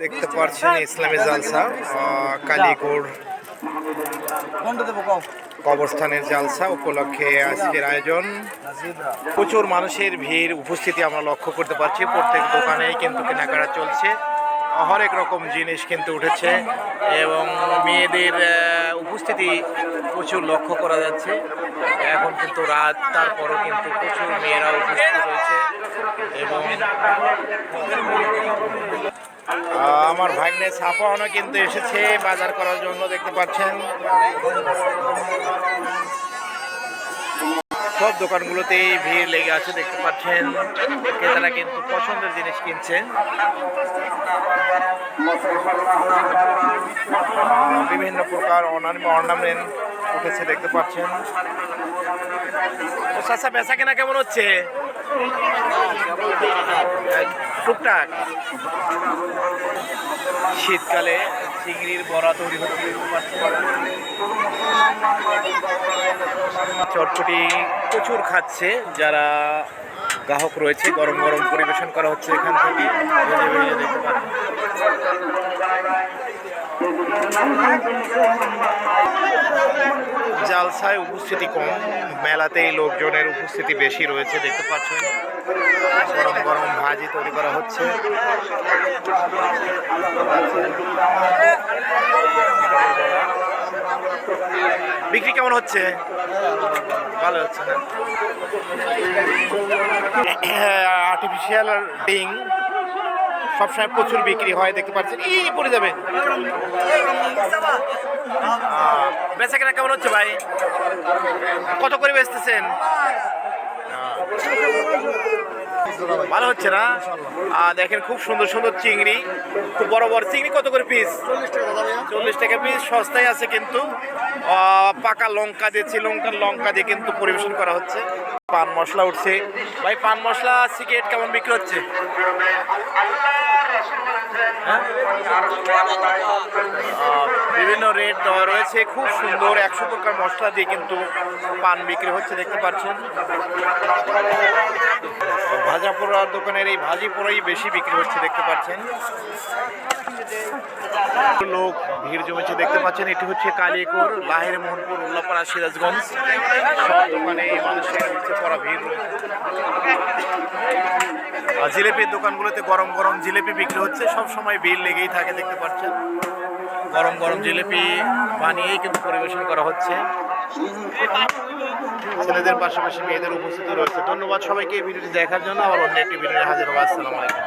দেখতে পাচ্ছেন ইসলামী জালসা আহ, কালীগড় কবরস্থানের জালসা উপলক্ষে আজকের আয়োজন। প্রচুর মানুষের ভিড় উপস্থিতি আমরা লক্ষ্য করতে পারছি। প্রত্যেক দোকানেই কিন্তু কেনাকাটা চলছে। হরেক রকম জিনিস কিন্তু উঠেছে এবং মেয়েদের উপস্থিতি প্রচুর লক্ষ্য করা যাচ্ছে। এখন কিন্তু রাত তারপরও কিন্তু প্রচুর মেয়েরা উপস্থিত রয়েছে। এবং আমার ভাগ্নে ছাপানো কিন্তু এসেছে, বাজার করার জন্য দেখতে পাচ্ছেন। সব দোকানগুলোতেই ভিড় লেগে আছে, দেখতে পাচ্ছেন। ক্রেতারা কিন্তু পছন্দের জিনিস কিনছেন বিভিন্ন প্রকার অর্নামেন্ট উঠেছে, দেখতে পাচ্ছেন। ও চাচা, বেচা কেনা কেমন হচ্ছে? টুকটাক শীতকালে চিংড়ির বড়া তৈরি হচ্ছে। চটপটি প্রচুর খাচ্ছে যারা গ্রাহক রয়েছে, গরম গরম পরিবেশন করা হচ্ছে এখান থেকে দেখতে জালসায় উপস্থিতি কম, মেলাতেই লোকজনের উপস্থিতি বেশি রয়েছে, দেখতে পাচ্ছেন। গরম গরম ভাজি তৈরি করা হচ্ছে। বিক্রি কেমন হচ্ছে? ভালো হচ্ছে না। আর্টিফিশিয়াল ডিং সবসময় প্রচুর বিক্রি হয় দেখতে পাচ্ছেন ই পড়ে যাবে। আহ, বেচা কেনা কেমন হচ্ছে ভাই? কত করে বেচতেছেন? ভালো হচ্ছে না? আহ, দেখেন খুব সুন্দর সুন্দর চিংড়ি খুব বড় বড়। চিংড়ি কত করে পিস চল্লিশ টাকা পিস সস্তায় আছে কিন্তু। পাকা লঙ্কা দিয়ে শ্রীলঙ্কার লঙ্কা দিয়ে কিন্তু পরিবেশন করা হচ্ছে। পান মশলা উঠছে। ভাই পান মশলা সিগারেট কেমন বিক্রি হচ্ছে? বিভিন্ন রেট দেওয়া রয়েছে। খুব সুন্দর একশো প্রকার মশলা দিয়ে কিন্তু পান বিক্রি হচ্ছে, দেখতে পাচ্ছেন। ভাজা পোড়ার দোকানের এই ভাজি পোড়াই বেশি বিক্রি হচ্ছে, দেখতে পাচ্ছেন। লোক ভিড় জমেছে, দেখতে পাচ্ছেন। এটি হচ্ছে কালিয়াকুর লাহের মোহনপুর, উল্লাপাড়া, সিরাজগঞ্জ। সব দোকানে মানুষের পড়া ভিড় রয়েছে। জিলেপির দোকানগুলোতে গরম গরম জিলেপি বিক্রি হচ্ছে। সব সময় ভিড় লেগেই থাকে, দেখতে পাচ্ছেন। গরম গরম জিলেপি বানিয়েই কিন্তু পরিবেশন করা হচ্ছে। ছেলেদের পাশাপাশি মেয়েদের উপস্থিত রয়েছে। ধন্যবাদ সবাইকে এই ভিডিওটি দেখার জন্য। আবার অন্য একটি ভিডিও হাজির হব। আসসালামু আলাইকুম।